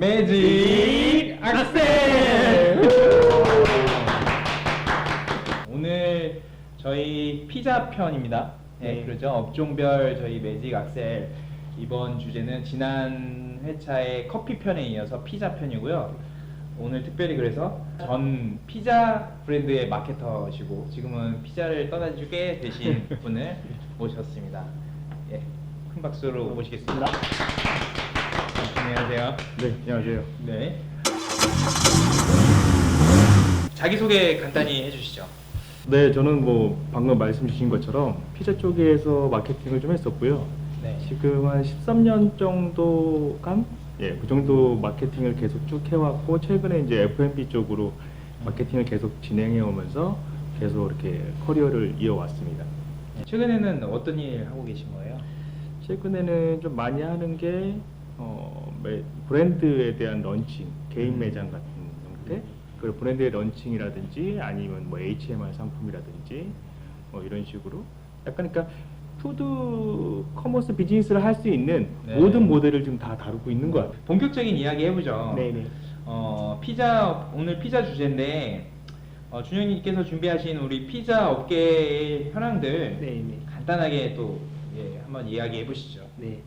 매직 악셀! 오늘 저희 피자 편입니다. 네, 네. 그렇죠. 업종별 저희 매직 악셀 이번 주제는 지난 회차의 커피 편에 이어서 피자 편이고요. 오늘 특별히 그래서 전 피자 브랜드의 마케터시고 지금은 피자를 떠나주게 되신 분을 모셨습니다. 예, 큰 박수로 모시겠습니다. 안녕하세요. 네, 안녕하세요. 네. 자기소개 간단히 해주시죠. 네, 저는 뭐 방금 말씀 주신 것처럼 피자 쪽에서 마케팅을 좀 했었고요. 네. 지금 한 13년 정도간 예, 그 정도 마케팅을 계속 쭉 해왔고 최근에 이제 F&B 쪽으로 마케팅을 계속 진행해 오면서 계속 이렇게 커리어를 이어왔습니다. 최근에는 어떤 일 하고 계신 거예요? 최근에는 좀 많이 하는 게 어, 매- 브랜드에 대한 런칭, 개인 음. 매장 같은 형태, 그리고 브랜드의 런칭이라든지 아니면 뭐 HMR 상품이라든지 뭐 이런 식으로 약간 그러니까 푸드 커머스 비즈니스를 할 수 있는 네. 모든 모델을 지금 다 다루고 있는 것 같아요. 본격적인 이야기 해보죠. 네네. 어, 피자 오늘 피자 주제인데 어, 준영님께서 준비하신 우리 피자 업계의 현황들 네네. 간단하게 또 예, 한번 이야기해 보시죠. 네.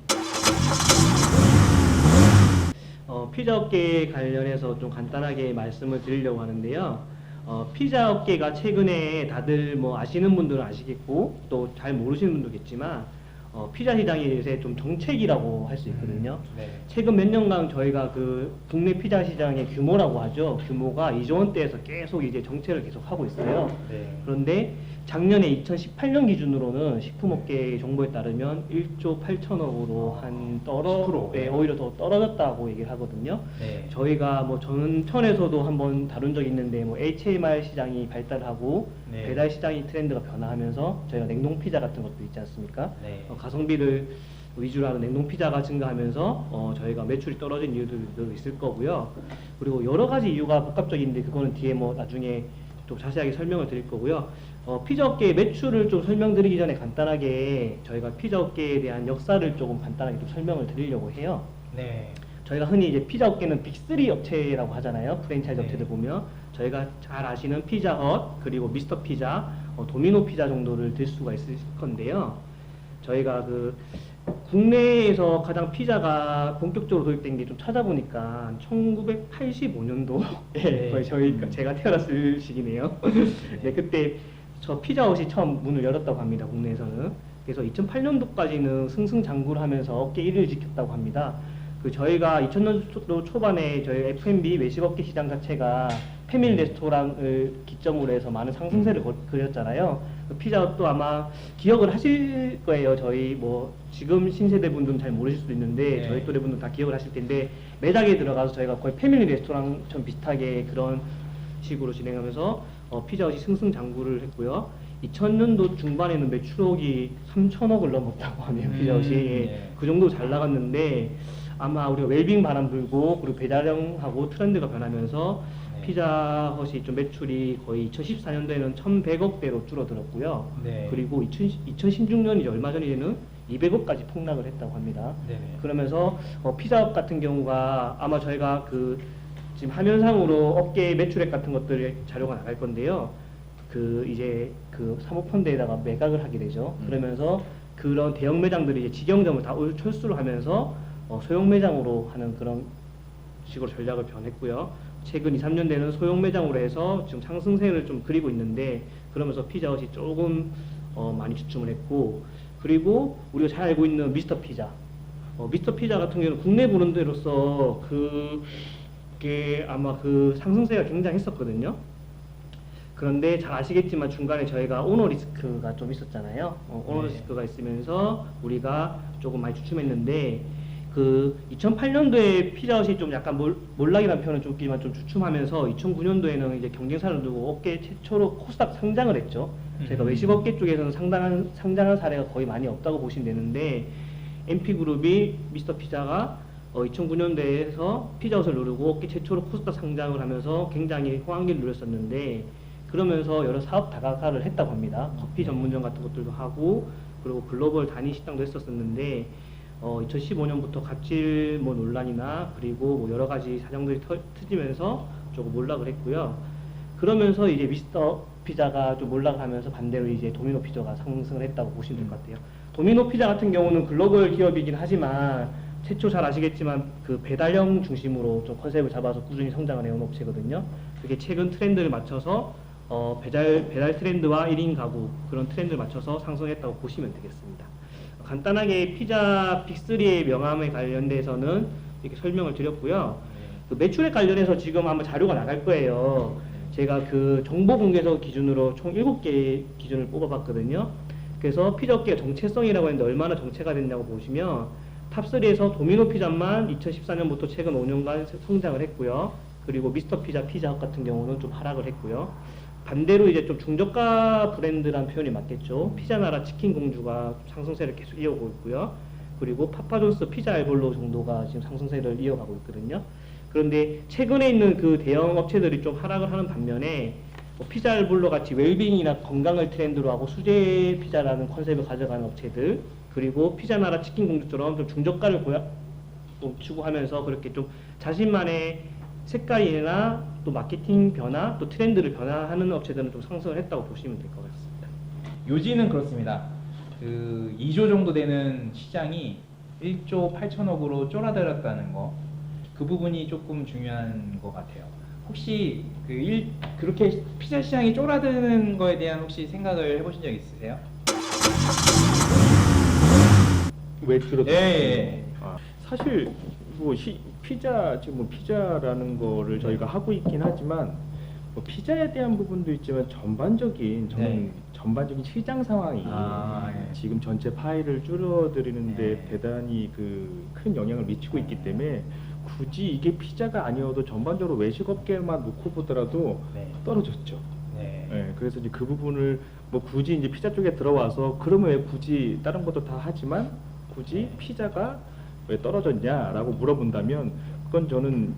어, 피자 업계 관련해서 좀 간단하게 말씀을 드리려고 하는데요. 어, 피자 업계가 최근에 다들 뭐 아시는 분들은 아시겠고 또 잘 모르시는 분도겠지만 어, 피자 시장이 요새 좀 정책이라고 할 수 있거든요. 음, 네. 최근 몇 년간 저희가 그 국내 피자 시장의 규모라고 하죠. 규모가 2조 원대에서 계속 이제 정체를 계속 하고 있어요. 네. 그런데 작년에 2018년 기준으로는 식품업계 정보에 따르면 1조 8천억으로 한 떨어 10%? 네, 오히려 더 떨어졌다고 얘기를 하거든요. 네. 저희가 뭐 전천에서도 한번 다룬 적이 있는데 뭐 HMR 시장이 발달하고 네. 배달 시장이 트렌드가 변화하면서 저희가 냉동 피자 같은 것도 있지 않습니까? 네. 어, 가성비를 위주로 하는 냉동 피자가 증가하면서 어, 저희가 매출이 떨어진 이유들도 있을 거고요. 그리고 여러 가지 이유가 복합적인데 그거는 뒤에 뭐 나중에 좀 자세하게 설명을 드릴 거고요. 어, 피자 업계의 매출을 좀 설명드리기 전에 간단하게 저희가 피자 업계에 대한 역사를 조금 간단하게 좀 설명을 드리려고 해요. 네. 저희가 흔히 이제 피자 업계는 빅3 업체라고 하잖아요. 프랜차이즈 네. 업체들 보면 저희가 잘 아시는 피자헛 그리고 미스터 피자, 어, 도미노 피자 정도를 들 수가 있을 건데요. 저희가 그 국내에서 가장 피자가 본격적으로 도입된 게 좀 찾아보니까 1985년도 네. 예, 거의 저희 제가 태어났을 시기네요. 네, 그때 저 피자헛이 처음 문을 열었다고 합니다. 국내에서는. 그래서 2008년도까지는 승승장구를 하면서 업계 1위를 지켰다고 합니다. 그 저희가 2000년도 초반에 저희 F&B 외식업계 시장 자체가 패밀리 레스토랑을 기점으로 해서 많은 상승세를 거- 그렸잖아요. 그 피자헛도 아마 기억을 하실 거예요. 저희 뭐 지금 신세대 분들은 잘 모르실 수도 있는데 네. 저희 또래 분들은 다 기억을 하실 텐데 매장에 들어가서 저희가 거의 패밀리 레스토랑처럼 비슷하게 그런 식으로 진행하면서 어, 피자헛이 승승장구를 했고요. 2000년도 중반에는 매출액이 3천억을 넘었다고 하네요. 음, 피자헛이 네. 그 정도 잘 나갔는데 아마 우리가 웰빙 바람 불고 그리고 배달형하고 트렌드가 변하면서 네. 피자헛이 좀 매출이 거의 2014년도에는 1,100억대로 줄어들었고요. 네. 그리고 2000, 2016년 이제 얼마 전에는 200억까지 폭락을 했다고 합니다. 네네. 그러면서 어, 피자업 같은 경우가 아마 저희가 그 지금 화면상으로 업계 매출액 같은 것들의 자료가 나갈 건데요. 그 이제 그 사모펀드에다가 매각을 하게 되죠. 음. 그러면서 그런 대형 매장들이 이제 직영점을 다 올- 철수를 하면서 어, 소형 매장으로 하는 그런 식으로 전략을 변했고요. 최근 2, 3년 되는 소형 매장으로 해서 지금 상승세를 좀 그리고 있는데 그러면서 피자헛이 조금 어, 많이 주춤을 했고 그리고 우리가 잘 알고 있는 미스터 피자 어, 미스터 피자 같은 경우는 국내 브랜드로서 그 게 아마 그 상승세가 굉장했었거든요. 그런데 잘 아시겠지만 중간에 저희가 오너 리스크가 좀 있었잖아요. 어, 오너 네. 리스크가 있으면서 우리가 조금 많이 주춤했는데 그 2008년도에 피자헛이 좀 약간 몰, 몰락이라는 표현은 좀 웃기지만 좀 주춤하면서 2009년도에는 이제 경쟁사를 두고 업계 최초로 코스닥 상장을 했죠. 저희가 음. 외식 업계 쪽에서는 상당한 상장한 사례가 거의 많이 없다고 보시면 되는데 MP그룹이 미스터 피자가 어, 2009년도에서 피자헛을 누르고 최초로 코스닥 상장을 하면서 굉장히 호황기를 누렸었는데 그러면서 여러 사업 다각화를 했다고 합니다. 커피 전문점 같은 것들도 하고 그리고 글로벌 단위 식당도 했었었는데 어, 2015년부터 갑질 뭐 논란이나 그리고 뭐 여러 가지 사정들이 터, 터지면서 조금 몰락을 했고요. 그러면서 이제 미스터 피자가 좀 몰락하면서 반대로 이제 도미노 피자가 상승을 했다고 보시면 될 것 같아요. 도미노 피자 같은 경우는 글로벌 기업이긴 하지만 최초 잘 아시겠지만 그 배달형 중심으로 좀 컨셉을 잡아서 꾸준히 성장을 해온 업체거든요. 그게 최근 트렌드를 맞춰서 어, 배달 배달 트렌드와 1인 가구 그런 트렌드를 맞춰서 상승했다고 보시면 되겠습니다. 간단하게 피자 빅3의 명함에 관련돼서는 이렇게 설명을 드렸고요. 그 매출에 관련해서 지금 아마 자료가 나갈 거예요. 제가 그 정보공개서 기준으로 총 7개 기준을 뽑아봤거든요. 그래서 피자 업계의 정체성이라고 했는데 얼마나 정체가 됐냐고 보시면 탑3에서 도미노 피자만 2014년부터 최근 5년간 성장을 했고요. 그리고 미스터 피자, 피자헛 같은 경우는 좀 하락을 했고요. 반대로 이제 좀 중저가 브랜드란 표현이 맞겠죠. 피자나라 치킨 공주가 상승세를 계속 이어오고 있고요. 그리고 파파존스 피자 알볼로 정도가 지금 상승세를 이어가고 있거든요. 그런데 최근에 있는 그 대형 업체들이 좀 하락을 하는 반면에 뭐 피자 알볼로 같이 웰빙이나 건강을 트렌드로 하고 수제 피자라는 컨셉을 가져가는 업체들 그리고 피자 나라 치킨 공주처럼 좀 중저가를 고야, 좀 추구하면서 그렇게 좀 자신만의 색깔이나 또 마케팅 변화 또 트렌드를 변화하는 업체들은 좀 상승을 했다고 보시면 될 것 같습니다. 요지는 그렇습니다. 그 2조 정도 되는 시장이 1조 8천억으로 쫄아들었다는 거. 그 부분이 조금 중요한 것 같아요. 혹시 그 일, 그렇게 피자 시장이 쫄아드는 거에 대한 혹시 생각을 해보신 적 있으세요? 왜 줄어들? 예, 예. 아, 사실 뭐 시, 피자 지금 뭐 피자라는 거를 저희가 하고 있긴 하지만 뭐 피자에 대한 부분도 있지만 전반적인 저는 네. 전반적인 시장 상황이 아, 예. 지금 전체 파이를 줄어드리는데 네. 대단히 그 큰 영향을 미치고 있기 때문에 굳이 이게 피자가 아니어도 전반적으로 외식업계만 놓고 보더라도 네. 떨어졌죠. 네. 네, 그래서 이제 그 부분을 뭐 굳이 이제 피자 쪽에 들어와서 그러면 왜 굳이 다른 것도 다 하지만 굳이 네. 피자가 왜 떨어졌냐라고 물어본다면 그건 저는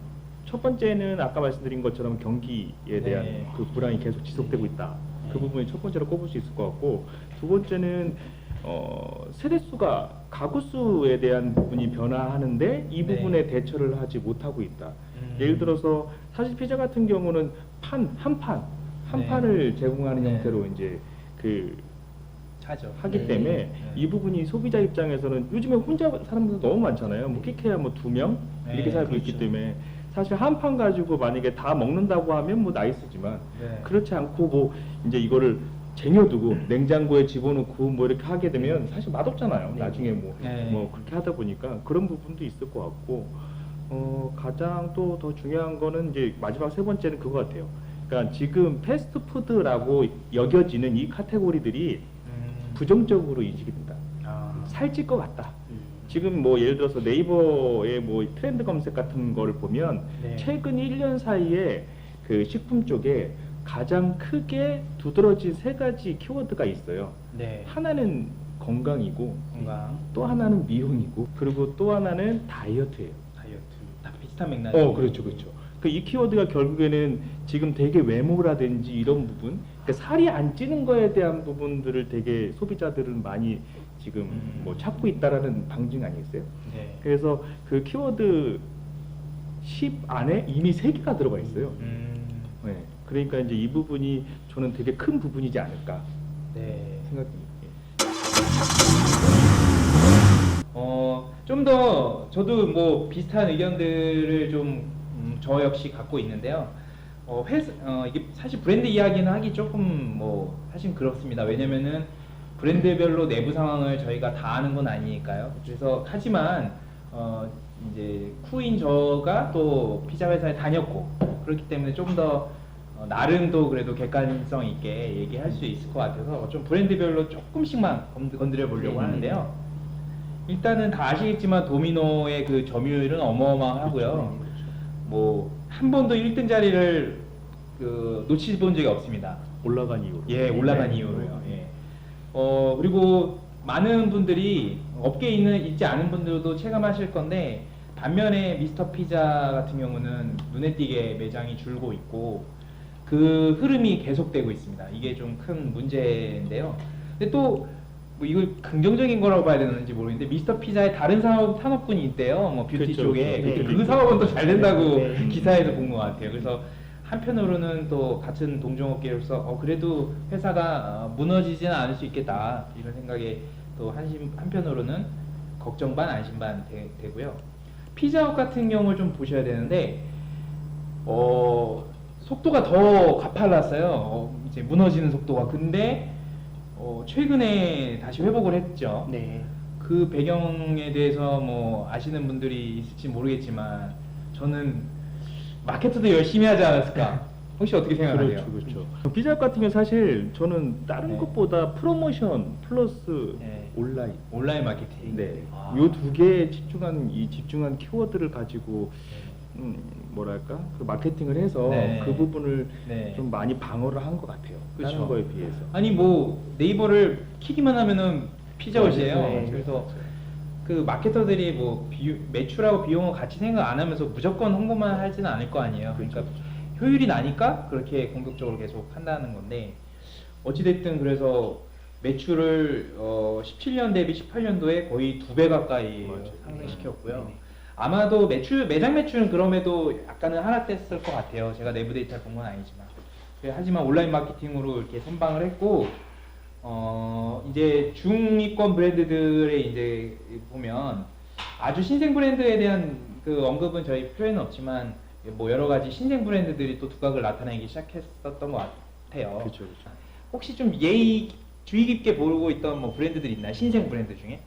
첫 번째는 아까 말씀드린 것처럼 경기에 대한 네. 그 불황이 계속 지속되고 있다. 그 부분이 첫 번째로 꼽을 수 있을 것 같고 두 번째는 어, 세대 수가 가구 수에 대한 부분이 변화하는데 이 네. 부분에 대처를 하지 못하고 있다. 음. 예를 들어서 사실 피자 같은 경우는 판 한 판한 네. 판을 제공하는 네. 형태로 이제 그 차죠. 하기 네. 때문에 네. 이 부분이 소비자 입장에서는 요즘에 혼자 사람들도 너무 많잖아요. 뭐 끼케야 뭐 두 명 이렇게 네, 살고 있기 그렇죠. 때문에 사실 한 판 가지고 만약에 다 먹는다고 하면 뭐 나이스지만 네. 그렇지 않고 뭐 이제 이거를 쟁여두고 냉장고에 집어넣고 뭐 이렇게 하게 되면 사실 맛없잖아요. 네. 나중에 뭐, 네. 뭐 그렇게 하다 보니까 그런 부분도 있을 것 같고 어 가장 또 더 중요한 거는 이제 마지막 세 번째는 그거 같아요. 그러니까 지금 패스트푸드라고 여겨지는 이 카테고리들이 음. 부정적으로 인식이 된다. 아. 살찔 것 같다. 음. 지금 뭐 예를 들어서 네이버의 뭐 트렌드 검색 같은 거를 보면 네. 최근 1년 사이에 그 식품 쪽에 가장 크게 두드러진 세 가지 키워드가 있어요. 네. 하나는 건강이고 건강, 또 하나는 미용이고 그리고 또 하나는 다이어트예요. 다이어트 다 비슷한 맥락. 어, 그렇죠, 그렇죠. 그 이 키워드가 결국에는 지금 되게 외모라든지 이런 부분, 그러니까 살이 안 찌는 거에 대한 부분들을 되게 소비자들은 많이 지금 음. 뭐 찾고 있다라는 방증 아니겠어요? 네. 그래서 그 키워드 10 안에 이미 세 개가 들어가 있어요. 음. 네. 그러니까 이제 이 부분이 저는 되게 큰 부분이지 않을까 네. 생각이. 어, 좀 더 저도 뭐 비슷한 의견들을 좀 음, 저 역시 갖고 있는데요. 어, 회사, 어, 이게 사실 브랜드 이야기는 하기 조금 뭐 사실 그렇습니다. 왜냐면은 브랜드별로 내부 상황을 저희가 다 아는 건 아니니까요. 그래서 하지만 어, 이제 쿠인 저가 또 피자 회사에 다녔고 그렇기 때문에 좀더 어, 나름 또 그래도 객관성 있게 얘기할 수 있을 것 같아서 좀 브랜드별로 조금씩만 건드- 건드려 보려고 네. 하는데요. 일단은 다 아시겠지만 도미노의 그 점유율은 어마어마하고요. 뭐 한 번도 1등 자리를 그 놓치 본 적이 없습니다. 올라간 이유로. 예, 올라간 네. 이유로요. 예. 어, 그리고 많은 분들이 업계에 있는 있지 않은 분들도 체감하실 건데 반면에 미스터 피자 같은 경우는 눈에 띄게 매장이 줄고 있고 그 흐름이 계속되고 있습니다. 이게 좀 큰 문제인데요. 근데 또 뭐 이거 긍정적인 거라고 봐야 되는지 모르겠는데 미스터 피자에 다른 산업 산업군이 있대요. 뭐 뷰티 그쵸, 쪽에. 근데 네. 그 사업은 또 잘 된다고 네. 기사에서 본 것 같아요. 그래서 한편으로는 또 같은 동종업계로서 어 그래도 회사가 어, 무너지지는 않을 수 있겠다 이런 생각에 또 한심 한편으로는 걱정 반 안심 반 되, 되고요. 피자헛 같은 경우를 좀 보셔야 되는데 어 속도가 더 가팔랐어요. 어, 이제 무너지는 속도가 근데 어, 최근에 다시 회복을 했죠. 네. 그 배경에 대해서 뭐 아시는 분들이 있을지 모르겠지만 저는 마케터도 열심히 하지 않았을까? 혹시 어떻게 생각하세요? 그렇죠, 그렇죠. 피자 같은 경우 사실 저는 다른 네. 것보다 프로모션 플러스 네. 온라인 온라인 마케팅. 네. 아. 요두 개에 집중한 이 집중한 키워드를 가지고 음, 뭐랄까 그 마케팅을 해서 네. 그 부분을 네. 좀 많이 방어를 한 것 같아요. 그쵸. 다른 거에 비해서. 아니 뭐 네이버를 키기만 하면은 피자헛이에요. 네. 그래서 그 마케터들이 뭐 비, 매출하고 비용을 같이 생각 안 하면서 무조건 홍보만 하지는 않을 거 아니에요. 그러니까 효율이 나니까 그렇게 공격적으로 계속 한다는 건데 어찌됐든 그래서 매출을 어 17년 대비 18년도에 거의 두 배 가까이 맞아요. 상승시켰고요. 네. 아마도 매출 매장 매출은 그럼에도 약간은 하락됐을 것 같아요. 제가 내부 데이터를 본 건 아니지만. 네, 하지만 온라인 마케팅으로 이렇게 선방을 했고 어 이제 중위권 브랜드들의 이제 보면 아주 신생 브랜드에 대한 그 언급은 저희 표현은 없지만 뭐 여러 가지 신생 브랜드들이 또 두각을 나타내기 시작했었던 것 같아요. 그렇죠, 그렇죠. 혹시 좀 예의 주의 깊게 보고 있던 뭐 브랜드들 있나요? 신생 브랜드 중에?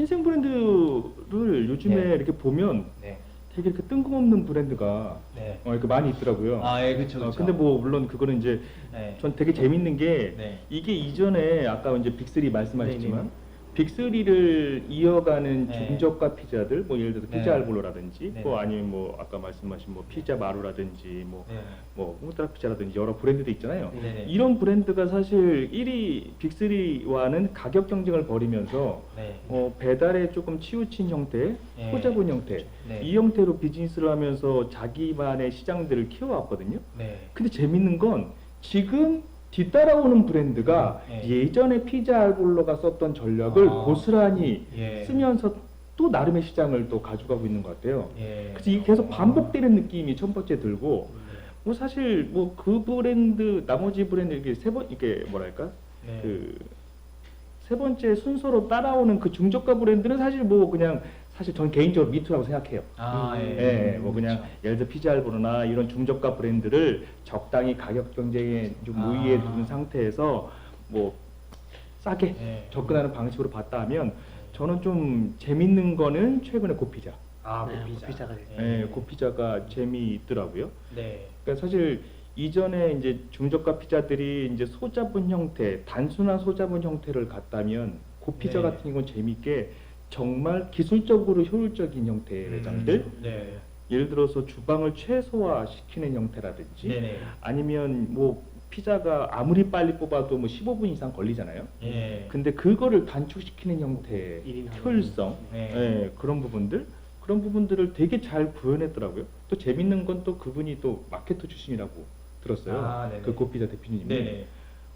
신생 브랜드를 요즘에 네. 이렇게 보면 네. 되게 이렇게 뜬금없는 브랜드가 네. 어, 이렇게 많이 있더라고요. 아, 예, 그쵸, 어, 그쵸. 근데 뭐 물론 그거는 이제 네. 전 되게 재밌는 게 네. 이게 이전에 아까 이제 빅3 말씀하셨지만 네네. 빅3를 이어가는 네. 중저가 피자들 뭐 예를 들어서 네. 피자 알볼로라든지 네. 뭐 아니면 뭐 아까 말씀하신 뭐 피자 마루라든지 뭐 네. 뭐 피자라든지 여러 브랜드도 있잖아요. 네네. 이런 브랜드가 사실 1위 빅3와는 가격 경쟁을 벌이면서 네. 어, 배달에 조금 치우친 형태, 네. 소자본 형태 네. 이 형태로 비즈니스를 하면서 자기만의 시장들을 키워왔거든요. 네. 근데 재밌는 건 지금 뒤따라오는 브랜드가 네. 예전에 피자 알볼로가 썼던 전략을 아. 고스란히 예. 쓰면서 또 나름의 시장을 또 가져가고 있는 것 같아요. 예. 그래서 이게 계속 반복되는 느낌이 첫 번째 들고 뭐 사실 뭐 그 브랜드 나머지 브랜드 이게 세 번 이게 뭐랄까 네. 그세 번째 순서로 따라오는 그 중저가 브랜드는 사실 뭐 그냥 사실 전 개인적으로 미투라고 생각해요. 아, 예. 예, 뭐 그냥 예를 들어 피자 알보로나 이런 중저가 브랜드를 적당히 가격 경쟁에 좀 아. 우위에 두는 상태에서 뭐 싸게 네. 접근하는 방식으로 봤다 하면 저는 좀 재밌는 거는 최근에 고피자. 아, 네, 고피자. 고피자가 예, 고피자가 재미있더라고요. 네. 그러니까 사실 이전에 이제 중저가 피자들이 이제 소자본 형태, 단순한 소자본 형태를 갖다면 고피자 네. 같은 경우는 재밌게 정말 기술적으로 효율적인 형태의 매장들, 음, 네. 예를 들어서 주방을 최소화시키는 형태라든지, 네네. 아니면 뭐 피자가 아무리 빨리 뽑아도 뭐 15분 이상 걸리잖아요. 예. 근데 그거를 단축시키는 형태의. 효율성, 네. 예, 그런 부분들, 그런 부분들을 되게 잘 구현했더라고요. 또 재밌는 건 또 그분이 또 마케터 출신이라고 들었어요. 아. 그 고피자 대표님이. 네네.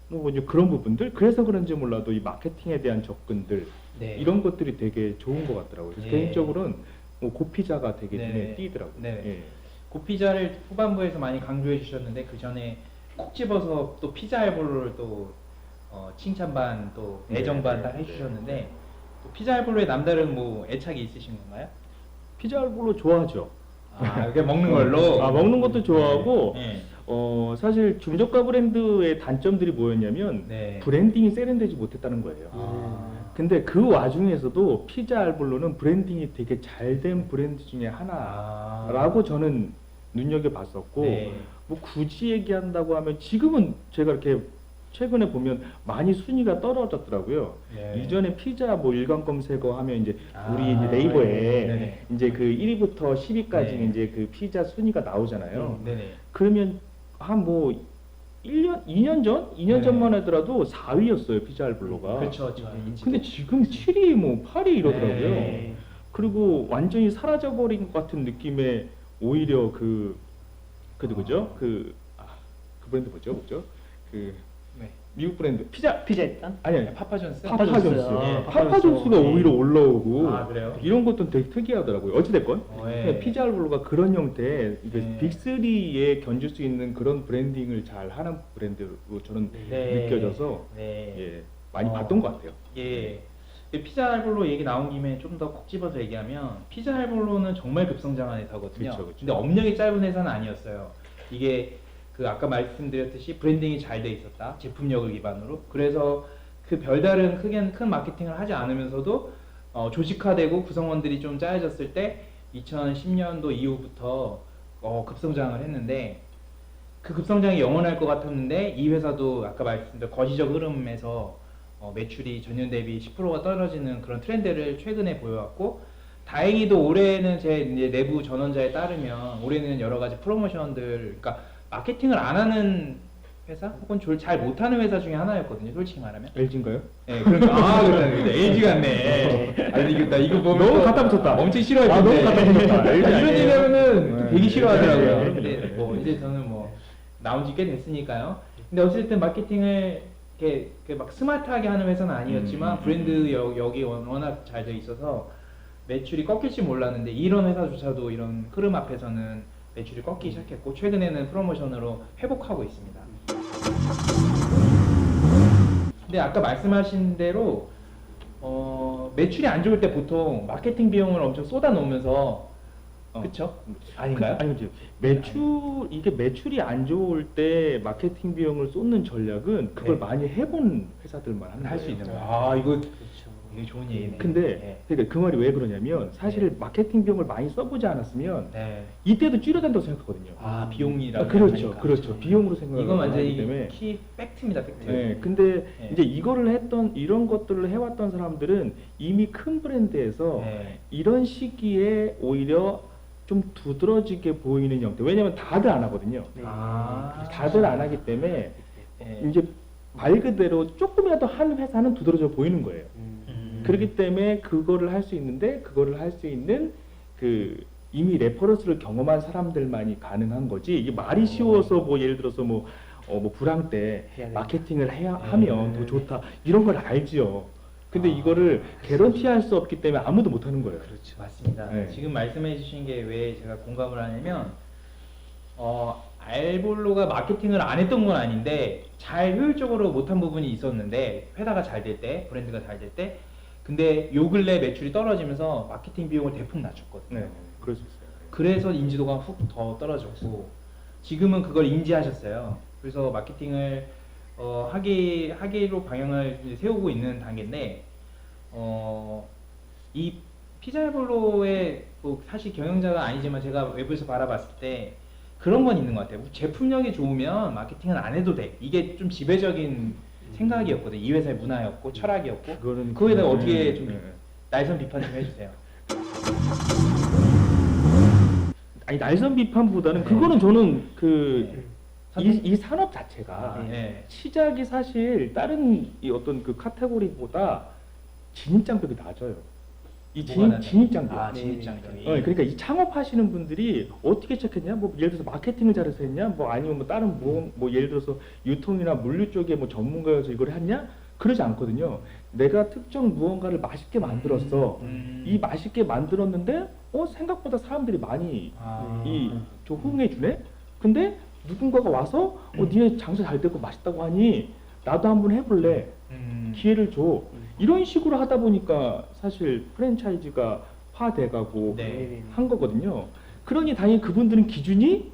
뭐 이제 그런 부분들, 그래서 그런지 몰라도 이 마케팅에 대한 접근들 네. 이런 것들이 되게 좋은 것 같더라고요. 그래서 예. 개인적으로는 뭐 고피자가 되게 네네. 눈에 띄더라고요. 네. 예. 고피자를 후반부에서 많이 강조해 주셨는데 그 전에 콕 집어서 또 피자 알볼로를 또 어, 칭찬 반 또 애정 네, 반 네, 딱 네. 해주셨는데 또 피자 알볼로에 남다른 뭐 애착이 있으신 건가요? 피자 알볼로 좋아하죠. 아, 그냥 먹는 걸로. 아, 먹는 것도 좋아하고 네. 어 사실 중저가 브랜드의 단점들이 뭐였냐면 네. 브랜딩이 세련되지 못했다는 거예요. 아. 근데 그 와중에서도 피자 알볼로는 브랜딩이 되게 잘 된 브랜드 중에 아. 하나라고 저는 눈여겨 봤었고 네. 뭐 굳이 얘기한다고 하면 지금은 제가 이렇게 최근에 보면 많이 순위가 떨어졌더라고요. 네. 이전에 피자 뭐 일간 검색어 하면 이제 아, 우리 이제 네이버에 네네. 이제 그 1위부터 10위까지 네. 이제 그 피자 순위가 나오잖아요. 네네. 그러면 한 뭐 1년, 2년 전? 2년 네. 전만 하더라도 4위였어요, 피자 알 블로가. 그렇죠, 그렇죠. 근데 지금 7위, 뭐 8위 이러더라고요. 네. 그리고 완전히 사라져버린 것 같은 느낌의 오히려 그, 그 누구죠? 그, 아, 그 브랜드 뭐죠? 뭐죠? 그, 네. 미국 브랜드 피자 피자 일단 아니 아니 파파존스? 파파- 파파존스 예, 파파존스가 파파존스. 오히려 올라오고 아, 그래요? 이런 것도 되게 특이하더라고요 어찌됐건 어, 예. 네, 피자알볼로가 그런 형태의 이게 네. 빅3에 견줄 수 있는 그런 브랜딩을 잘 하는 브랜드로 저는 네. 느껴져서 네. 예, 많이 어. 봤던 것 같아요. 예. 이 피자 할볼로 얘기 나온 김에 좀 더 콕 집어서 얘기하면 피자 할볼로는 정말 급성장한 회사거든요. 그쵸, 그쵸. 근데 업력이 짧은 회사는 아니었어요. 이게 그 아까 말씀드렸듯이 브랜딩이 잘 돼 있었다. 제품력을 기반으로. 그래서 그 별다른 크게 큰 마케팅을 하지 않으면서도 어, 조직화되고 구성원들이 좀 짜여졌을 때 2010년도 이후부터 어, 급성장을 했는데 그 급성장이 영원할 것 같았는데 이 회사도 아까 말씀드린 거시적 흐름에서 어, 매출이 전년 대비 10%가 떨어지는 그런 트렌드를 최근에 보여왔고 다행히도 올해는 제 내부 전원자에 따르면 올해는 여러 가지 프로모션들 그러니까 마케팅을 안 하는 회사 혹은 졸- 잘 못하는 회사 중에 하나였거든요 솔직히 말하면 LG인가요? 네, 그러니까 아, 그렇다. LG 같네. 아니 이거 나 이거 보면 너무 또 갖다 붙였다. 엄청 싫어할 아. 너무 갖다 붙였다. LG 이런 아니에요. 얘기하면은 네. 되게 싫어하더라고요. 네. 근데 뭐 이제 저는 뭐 나온 지 꽤 됐으니까요. 근데 어쨌든 마케팅을 이렇게, 이렇게 막 스마트하게 하는 회사는 아니었지만 음, 음, 브랜드 여, 여기 원- 워낙 잘 돼 있어서 매출이 꺾일지 몰랐는데 이런 회사조차도 이런 흐름 앞에서는 매출이 꺾이기 시작했고 최근에는 프로모션으로 회복하고 있습니다. 근데 아까 말씀하신 대로 어, 매출이 안 좋을 때 보통 마케팅 비용을 엄청 쏟아 놓으면서 어. 그쵸? 아닌가요? 그, 아니죠. 매출 이게 매출이 안 좋을 때 마케팅 비용을 쏟는 전략은 그걸 네. 많이 해본 회사들만 하는 할수 거예요. 있는 거야. 아 이거 그렇죠. 이게 좋은 얘기네. 근데 네. 그러니까 그 말이 왜 그러냐면 사실 네. 마케팅 비용을 많이 써보지 않았으면 네. 이때도 줄여된다고 생각하거든요. 아 비용이라고. 아, 그렇죠, 생각하니까. 그렇죠. 비용으로 생각하기 이건 완전히 때문에. 키 팩트입니다, 팩트. 네, 근데 네. 이제 이거를 했던 이런 것들을 해왔던 사람들은 이미 큰 브랜드에서 네. 이런 시기에 오히려 좀 두드러지게 보이는 형태. 왜냐면 다들 안 하거든요. 네. 아. 다들 안 하기 때문에 네. 이제 말 그대로 조금이라도 한 회사는 두드러져 보이는 거예요. 음. 그렇기 때문에 그거를 할 수 있는데 그거를 할 수 있는 그 이미 레퍼런스를 경험한 사람들만이 가능한 거지. 이게 말이 쉬워서 뭐 예를 들어서 뭐 어, 뭐 불황 때 마케팅을 해야 네. 하면 더 좋다 이런 걸 알지요. 근데 아. 이거를 개런티할 수 없기 때문에 아무도 못 하는 거예요. 그렇죠. 맞습니다. 네. 지금 말씀해 주신 게 왜 제가 공감을 하냐면 어, 알볼로가 마케팅을 안 했던 건 아닌데 잘 효율적으로 못한 부분이 있었는데 회사가 잘 될 때 브랜드가 잘 될 때 근데 요 근래 매출이 떨어지면서 마케팅 비용을 대폭 낮췄거든요. 네, 그럴 수 있어요. 그래서 인지도가 훅 더 떨어졌고 지금은 그걸 인지하셨어요. 그래서 마케팅을 어, 하기 하기로 방향을 세우고 있는 단계인데 어, 이 피자볼로의 뭐 사실 경영자가 아니지만 제가 외부에서 바라봤을 때 그런 건 있는 것 같아요. 제품력이 좋으면 마케팅은 안 해도 돼. 이게 좀 지배적인 생각이었거든요. 이 회사의 문화였고 철학이었고 그거는 그거에 네, 어떻게 좀 네. 날선 비판 좀 해주세요. 아니 날선 비판보다는 네. 그거는 저는 그 네. 이, 이 산업 자체가 네. 시작이 사실 다른 이 어떤 그 카테고리보다 진입장벽이 낮아요. 이 진입? 진입장벽. 아, 진입장벽이. 어, 그러니까 이 창업하시는 분들이 어떻게 시작했냐? 뭐 예를 들어서 마케팅을 잘해서 했냐? 뭐 아니면 뭐 다른 뭐, 뭐 예를 들어서 유통이나 물류 쪽에 뭐 전문가여서 이걸 했냐? 그러지 않거든요. 내가 특정 무언가를 맛있게 만들었어. 음. 이 맛있게 만들었는데 어 생각보다 사람들이 많이 아. 이저 호응해 주네. 근데 누군가가 와서 어 니네 장사 잘 되고 맛있다고 하니 나도 한번 해볼래. 음. 기회를 줘. 이런 식으로 하다 보니까 사실 프랜차이즈가 화돼가고 네. 한 거거든요. 그러니 당연히 그분들은 기준이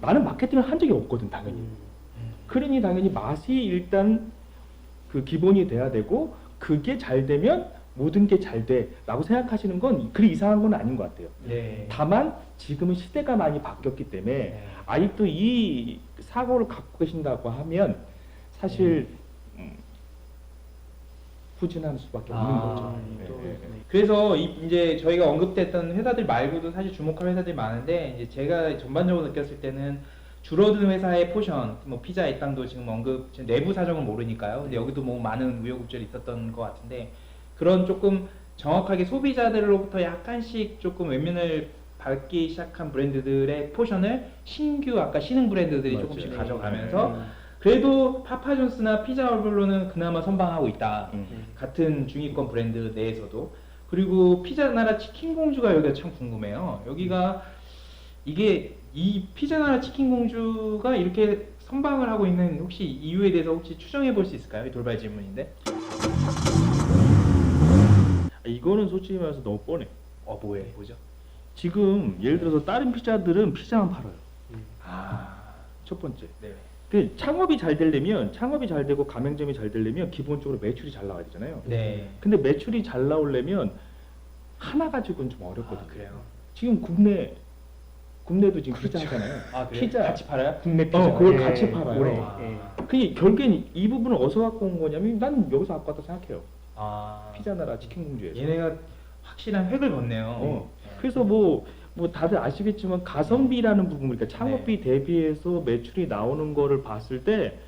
나는 마케팅을 한 적이 없거든 당연히. 음. 그러니 당연히 맛이 일단 그 기본이 돼야 되고 그게 잘 되면 모든 게 잘 돼라고 생각하시는 건 그리 이상한 건 아닌 것 같아요. 네. 다만 지금은 시대가 많이 바뀌었기 때문에 네. 아직도 이 사고를 갖고 계신다고 하면 사실 음, 후진할 수밖에 없는 아, 거죠. 네, 또, 네, 네. 네. 그래서 이, 이제 저희가 언급됐던 회사들 말고도 사실 주목할 회사들이 많은데 이제 제가 전반적으로 느꼈을 때는 줄어든 회사의 포션, 뭐 피자 의 땅도 지금 언급 지금 내부 사정은 모르니까요. 근데 여기도 뭐 많은 우여곡절이 있었던 것 같은데 그런 조금 정확하게 소비자들로부터 약간씩 조금 외면을 받기 시작한 브랜드들의 포션을 신규 아까 신흥 브랜드들이 맞아요. 조금씩 네. 가져가면서 그래도 파파존스나 피자홀로는 그나마 선방하고 있다. 음. 같은 중위권 브랜드 내에서도 그리고 피자 나라 치킨 공주가 여기가 참 궁금해요. 여기가 이게 이 피자 나라 치킨 공주가 이렇게 선방을 하고 있는 혹시 이유에 대해서 혹시 추정해 볼 수 있을까요? 이 돌발 질문인데. 아, 이거는 솔직히 말해서 너무 뻔해. 어 뭐예요? 뭐죠? 지금 예를 들어서 다른 피자들은 피자만 팔아요. 아, 첫 번째. 네. 그 창업이 잘 되려면 창업이 잘 되고 가맹점이 잘 되려면 기본적으로 매출이 잘 나와야 되잖아요. 네. 근데 매출이 잘 나오려면 하나 가지고는 좀 어렵거든요. 아, 그래요. 지금 국내 국내도 지금 그렇죠. 피자잖아요. 아, 그래요? 피자 같이 팔아요? 국내 피자. 어, 그걸 예, 같이 팔아요. 올해. 아. 예. 그 결국엔 이 부분을 어디서 갖고 온 거냐면 난 여기서 갖고 왔다 생각해요. 아, 피자 나라 치킨 공주에서. 얘네가 확실한 획을 걷네요. 어. 네. 그래서 뭐, 뭐 다들 아시겠지만 가성비라는 부분, 그러니까 창업비 대비해서 매출이 나오는 거를 봤을 때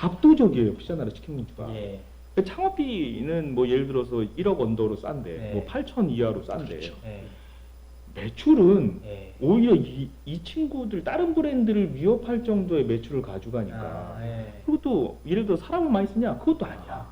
압도적이에요. 피자 나라 치킨 공주가. 예. 그러니까 창업비는 뭐 예를 들어서 1억 언더로 싼데, 네. 뭐 8천 이하로 싼데, 예. 매출은 예. 오히려 이, 이 친구들 다른 브랜드를 위협할 정도의 매출을 가져가니까. 아, 예. 그리고 또 예를 들어 사람을 많이 쓰냐? 그것도 아니야. 아,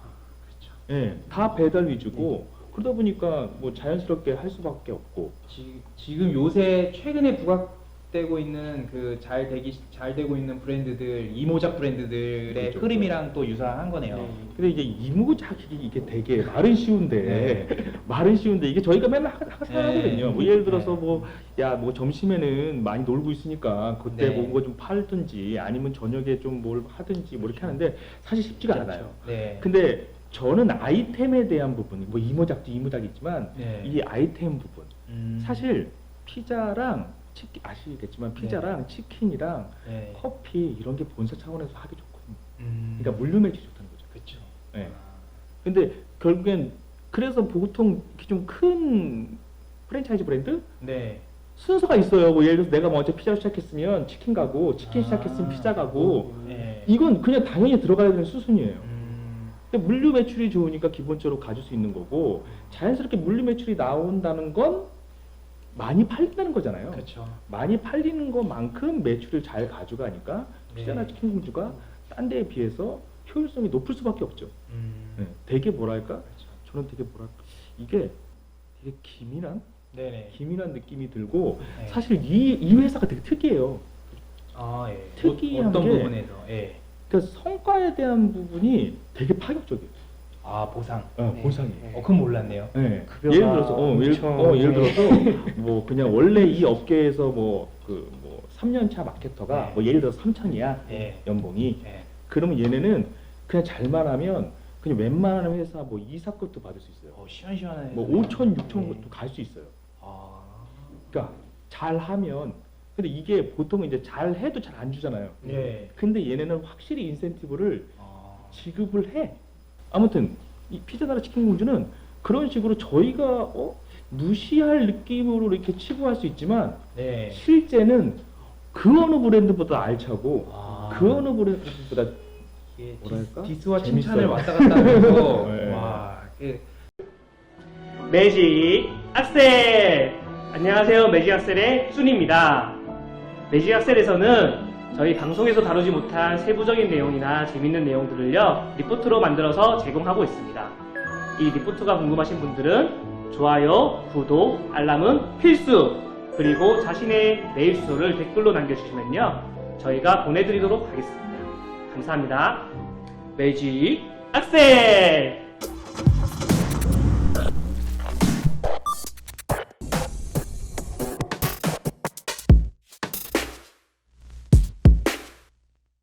그렇죠. 예, 다 배달 위주고 그러다 보니까 뭐 자연스럽게 할 수밖에 없고. 지, 지금 요새 최근에 부각되고 있는 그 잘 되기 잘 되고 있는 브랜드들 이모작 브랜드들의 그렇죠. 흐름이랑 또 유사한 거네요. 네. 근데 이제 이모작이 이게 되게 말은 쉬운데 네. 말은 쉬운데 이게 저희가 맨날 하- 하- 생각하거든요. 네. 뭐 예를 들어서 네. 뭐야뭐 점심에는 많이 놀고 있으니까 그때 네. 뭔가 좀 팔든지 아니면 저녁에 좀 뭘 하든지 뭐 이렇게 하는데 사실 쉽지가 쉽지 않아요. 네. 근데 저는 아이템에 대한 부분, 뭐 이모작도 이모작이 있지만 네. 이 아이템 부분 음, 사실 피자랑 치킨 아시겠지만 피자랑 치킨이랑 네. 커피 이런 게 본사 차원에서 하기 좋거든요. 음, 그러니까 물류 매출이 좋다는 거죠. 그렇죠. 네. 근데 결국엔 그래서 보통 좀 큰 프랜차이즈 브랜드 네. 순서가 있어요. 뭐 예를 들어서 내가 먼저 피자로 시작했으면 치킨 가고 치킨 아. 시작했으면 피자 가고 네. 이건 그냥 당연히 들어가야 되는 수순이에요. 음, 근데 물류 매출이 좋으니까 기본적으로 가질 수 있는 거고 자연스럽게 물류 매출이 나온다는 건 많이 팔린다는 거잖아요. 그렇죠. 많이 팔리는 것만큼 매출을 잘 가져가니까 네. 피자나 치킨 공주가 딴 데에 비해서 효율성이 높을 수밖에 없죠. 음, 네, 되게 뭐랄까? 그렇죠. 저는 되게 뭐랄까? 이게 되게 기민한 네네. 기민한 느낌이 들고 네. 사실 이, 이 회사가 되게 특이해요. 아 예. 특이한 어, 어떤 게- 부분에서? 예. 그러니까 성과에 대한 부분이 되게 파격적이에요. 아 보상. 어, 네. 보상이. 네. 어 그건 몰랐네요. 네. 급여가 예를 들어서 어, 예를, 엄청- 어, 예를 네. 들어서 뭐 그냥 원래 이 업계에서 뭐 그 뭐 3년 차 마케터가 네. 뭐 예를 들어서 3천이야 예. 연봉이 예. 그러면 얘네는 그냥 잘만 하면 그냥 웬만한 회사 뭐 이사급도 받을 수 있어요. 어 시원시원하네. 뭐 5천, 6천 네. 것도 갈 수 있어요. 아. 그러니까 잘하면 근데 이게 보통 이제 잘 해도 잘 안 주잖아요. 예. 근데 얘네는 확실히 인센티브를 아. 지급을 해. 아무튼 이 피자나라 치킨 공주는 그런 식으로 저희가 어? 무시할 느낌으로 이렇게 치부할 수 있지만 네. 실제는 그 어느 브랜드보다 알차고 아. 그 어느 브랜드보다 이게 뭐랄까? 디스, 디스와 재밌어요. 칭찬을 왔다 갔다 하면서 네. 와. 매직 악셀! 안녕하세요. 매직 악셀의 순입니다. 매직 악셀에서는 저희 방송에서 다루지 못한 세부적인 내용이나 재밌는 내용들을요, 리포트로 만들어서 제공하고 있습니다. 이 리포트가 궁금하신 분들은 좋아요, 구독, 알람은 필수! 그리고 자신의 메일 주소를 댓글로 남겨주시면요, 저희가 보내드리도록 하겠습니다. 감사합니다. 매직 악셀!